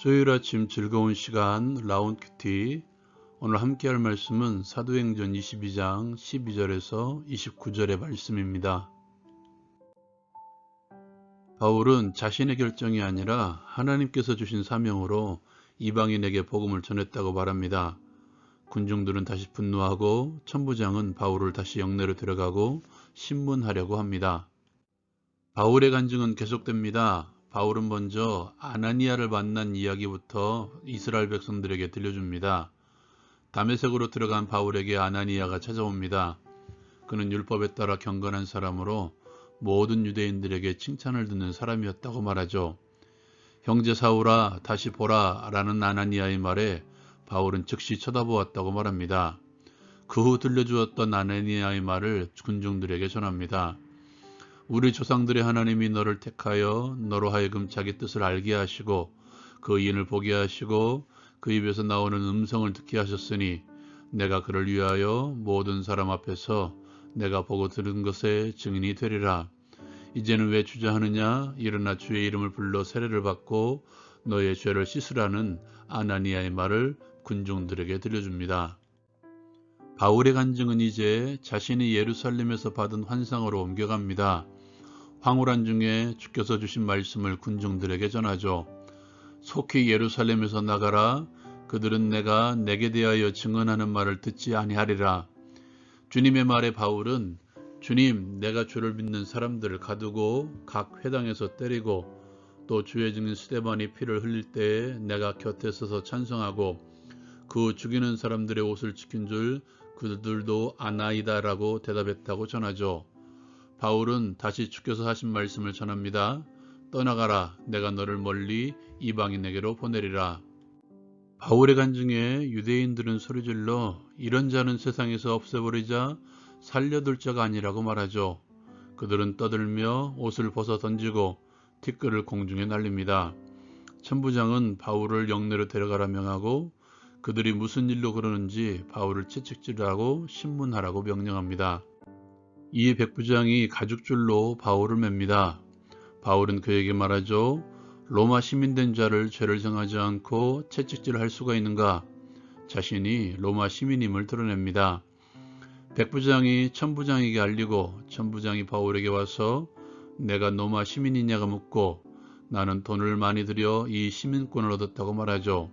수요일 아침 즐거운 시간 라운드 큐티 오늘 함께 할 말씀은 사도행전 22장 12절에서 29절의 말씀입니다. 바울은 자신의 결정이 아니라 하나님께서 주신 사명으로 이방인에게 복음을 전했다고 말합니다. 군중들은 다시 분노하고 천부장은 바울을 다시 영내로 들어가고 신문하려고 합니다. 바울의 간증은 계속됩니다. 바울은 먼저 아나니아를 만난 이야기부터 이스라엘 백성들에게 들려줍니다. 담에색으로 들어간 바울에게 아나니아가 찾아옵니다. 그는 율법에 따라 경건한 사람으로 모든 유대인들에게 칭찬을 듣는 사람이었다고 말하죠. 형제 사울아 다시 보라 라는 아나니아의 말에 바울은 즉시 쳐다보았다고 말합니다. 그 후 들려주었던 아나니아의 말을 군중들에게 전합니다. 우리 조상들의 하나님이 너를 택하여 너로 하여금 자기 뜻을 알게 하시고 그 인을 보게 하시고 그 입에서 나오는 음성을 듣게 하셨으니 내가 그를 위하여 모든 사람 앞에서 내가 보고 들은 것에 증인이 되리라. 이제는 왜 주저하느냐? 일어나 주의 이름을 불러 세례를 받고 너의 죄를 씻으라는 아나니아의 말을 군중들에게 들려줍니다. 바울의 간증은 이제 자신이 예루살렘에서 받은 환상으로 옮겨갑니다. 황홀한 중에 주께서 주신 말씀을 군중들에게 전하죠. 속히 예루살렘에서 나가라. 그들은 내가 내게 대하여 증언하는 말을 듣지 아니하리라. 주님의 말에 바울은 주님 내가 주를 믿는 사람들을 가두고 각 회당에서 때리고 또 주의 증인 스테반이 피를 흘릴 때에 내가 곁에 서서 찬성하고 그 죽이는 사람들의 옷을 지킨 줄 그들도 아나이다라고 대답했다고 전하죠. 바울은 다시 주께서 하신 말씀을 전합니다. 떠나가라 내가 너를 멀리 이방인에게로 보내리라. 바울의 간증에 유대인들은 소리질러 이런 자는 세상에서 없애버리자 살려둘 자가 아니라고 말하죠. 그들은 떠들며 옷을 벗어 던지고 티끌을 공중에 날립니다. 천부장은 바울을 영내로 데려가라 명하고 그들이 무슨 일로 그러는지 바울을 채찍질하고 신문하라고 명령합니다. 이에 백부장이 가죽줄로 바울을 맵니다. 바울은 그에게 말하죠. 로마 시민된 자를 죄를 정하지 않고 채찍질할 수가 있는가? 자신이 로마 시민임을 드러냅니다. 백부장이 천부장에게 알리고 천부장이 바울에게 와서 내가 로마 시민이냐가 묻고 나는 돈을 많이 들여 이 시민권을 얻었다고 말하죠.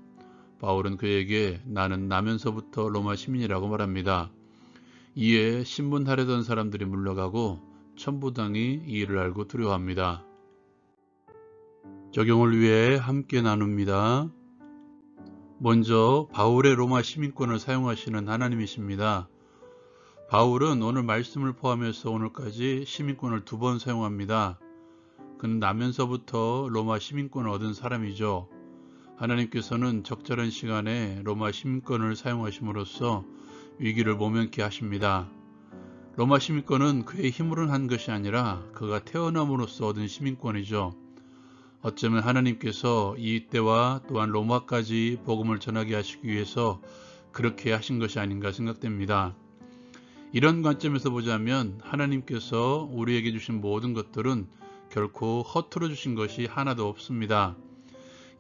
바울은 그에게 나는 나면서부터 로마 시민이라고 말합니다. 이에 신문하려던 사람들이 물러가고 천부당이 이 일을 알고 두려워합니다. 적용을 위해 함께 나눕니다. 먼저 바울의 로마 시민권을 사용하시는 하나님이십니다. 바울은 오늘 말씀을 포함해서 오늘까지 시민권을 두 번 사용합니다. 그는 나면서부터 로마 시민권을 얻은 사람이죠. 하나님께서는 적절한 시간에 로마 시민권을 사용하심으로써 위기를 모면케 하십니다. 로마 시민권은 그의 힘으로 한 것이 아니라 그가 태어남으로써 얻은 시민권이죠. 어쩌면 하나님께서 이 때와 또한 로마까지 복음을 전하게 하시기 위해서 그렇게 하신 것이 아닌가 생각됩니다. 이런 관점에서 보자면 하나님께서 우리에게 주신 모든 것들은 결코 허투루 주신 것이 하나도 없습니다.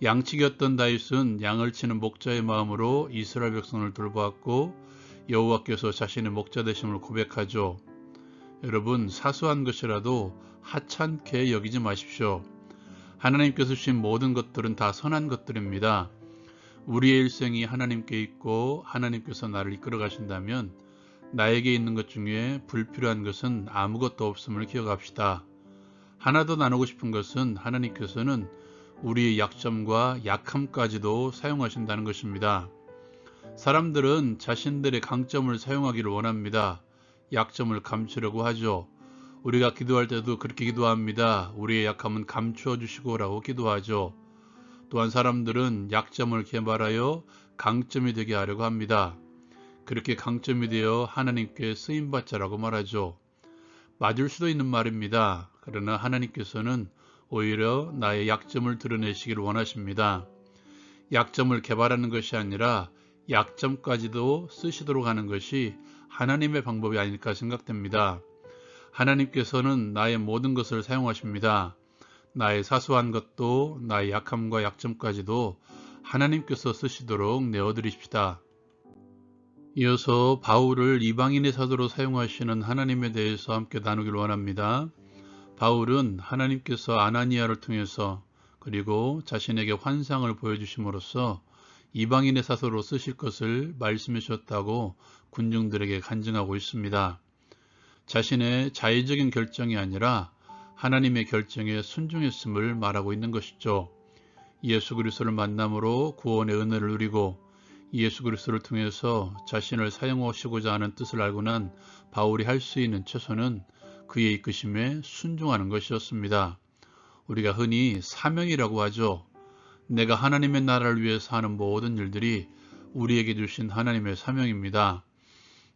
양치기였던 다윗은 양을 치는 목자의 마음으로 이스라엘 백성을 돌보았고 여호와께서 자신의 목자 되심을 고백하죠. 여러분 사소한 것이라도 하찮게 여기지 마십시오. 하나님께서 주신 모든 것들은 다 선한 것들입니다. 우리의 일생이 하나님께 있고 하나님께서 나를 이끌어 가신다면 나에게 있는 것 중에 불필요한 것은 아무것도 없음을 기억합시다. 하나 더 나누고 싶은 것은 하나님께서는 우리의 약점과 약함까지도 사용하신다는 것입니다. 사람들은 자신들의 강점을 사용하기를 원합니다. 약점을 감추려고 하죠. 우리가 기도할 때도 그렇게 기도합니다. 우리의 약함은 감추어 주시고 라고 기도하죠. 또한 사람들은 약점을 개발하여 강점이 되게 하려고 합니다. 그렇게 강점이 되어 하나님께 쓰임받자라고 말하죠. 맞을 수도 있는 말입니다. 그러나 하나님께서는 오히려 나의 약점을 드러내시기를 원하십니다. 약점을 개발하는 것이 아니라 약점까지도 쓰시도록 하는 것이 하나님의 방법이 아닐까 생각됩니다. 하나님께서는 나의 모든 것을 사용하십니다. 나의 사소한 것도 나의 약함과 약점까지도 하나님께서 쓰시도록 내어드리십시다. 이어서 바울을 이방인의 사도로 사용하시는 하나님에 대해서 함께 나누기를 원합니다. 바울은 하나님께서 아나니아를 통해서 그리고 자신에게 환상을 보여주심으로써 이방인의 사도로 쓰실 것을 말씀해 주셨다고 군중들에게 간증하고 있습니다. 자신의 자의적인 결정이 아니라 하나님의 결정에 순종했음을 말하고 있는 것이죠. 예수 그리스도를 만남으로 구원의 은혜를 누리고 예수 그리스도를 통해서 자신을 사용하시고자 하는 뜻을 알고 난 바울이 할 수 있는 최소는 그의 이끄심에 순종하는 것이었습니다. 우리가 흔히 사명이라고 하죠. 내가 하나님의 나라를 위해서 하는 모든 일들이 우리에게 주신 하나님의 사명입니다.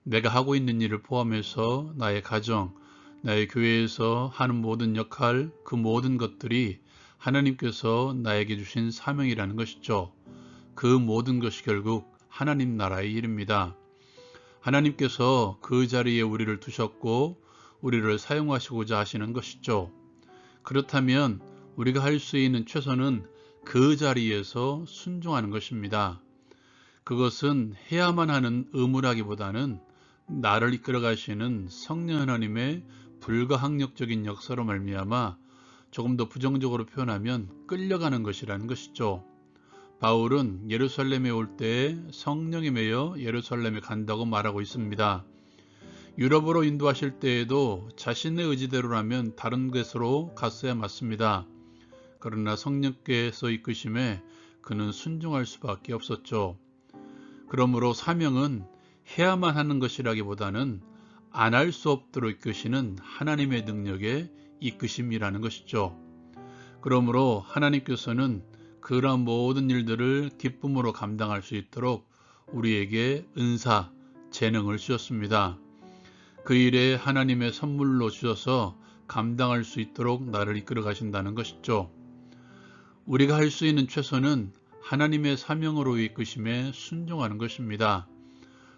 내가 하고 있는 일을 포함해서 나의 가정, 나의 교회에서 하는 모든 역할, 그 모든 것들이 하나님께서 나에게 주신 사명이라는 것이죠. 그 모든 것이 결국 하나님 나라의 일입니다. 하나님께서 그 자리에 우리를 두셨고 우리를 사용하시고자 하시는 것이죠. 그렇다면 우리가 할 수 있는 최선은 그 자리에서 순종하는 것입니다. 그것은 해야만 하는 의무라기보다는 나를 이끌어 가시는 성령 하나님의 불가항력적인 역사로 말미암아 조금 더 부정적으로 표현하면 끌려가는 것이라는 것이죠. 바울은 예루살렘에 올때 성령에 매여 예루살렘에 간다고 말하고 있습니다. 유럽으로 인도하실 때에도 자신의 의지대로라면 다른 곳으로 갔어야 맞습니다. 그러나 성령께서 이끄심에 그는 순종할 수밖에 없었죠. 그러므로 사명은 해야만 하는 것이라기보다는 안 할 수 없도록 이끄시는 하나님의 능력의 이끄심이라는 것이죠. 그러므로 하나님께서는 그러한 모든 일들을 기쁨으로 감당할 수 있도록 우리에게 은사, 재능을 주셨습니다. 그 일에 하나님의 선물로 주셔서 감당할 수 있도록 나를 이끌어 가신다는 것이죠. 우리가 할 수 있는 최선은 하나님의 사명으로 이끄심에 순종하는 것입니다.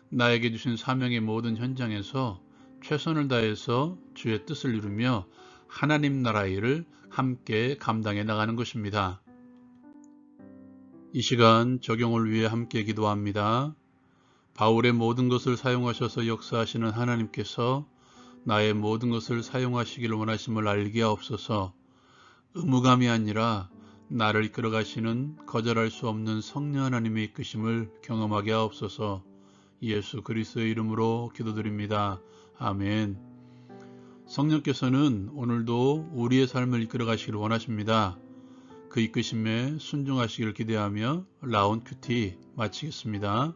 나에게 주신 사명의 모든 현장에서 최선을 다해서 주의 뜻을 이루며 하나님 나라 일을 함께 감당해 나가는 것입니다. 이 시간 적용을 위해 함께 기도합니다. 바울의 모든 것을 사용하셔서 역사하시는 하나님께서 나의 모든 것을 사용하시기를 원하심을 알게 하옵소서 의무감이 아니라 나를 이끌어 가시는 거절할 수 없는 성령 하나님의 이끄심을 경험하게 하옵소서 예수 그리스도의 이름으로 기도드립니다. 아멘. 성령께서는 오늘도 우리의 삶을 이끌어 가시기를 원하십니다. 그 이끄심에 순종하시기를 기대하며 라운 큐티 마치겠습니다.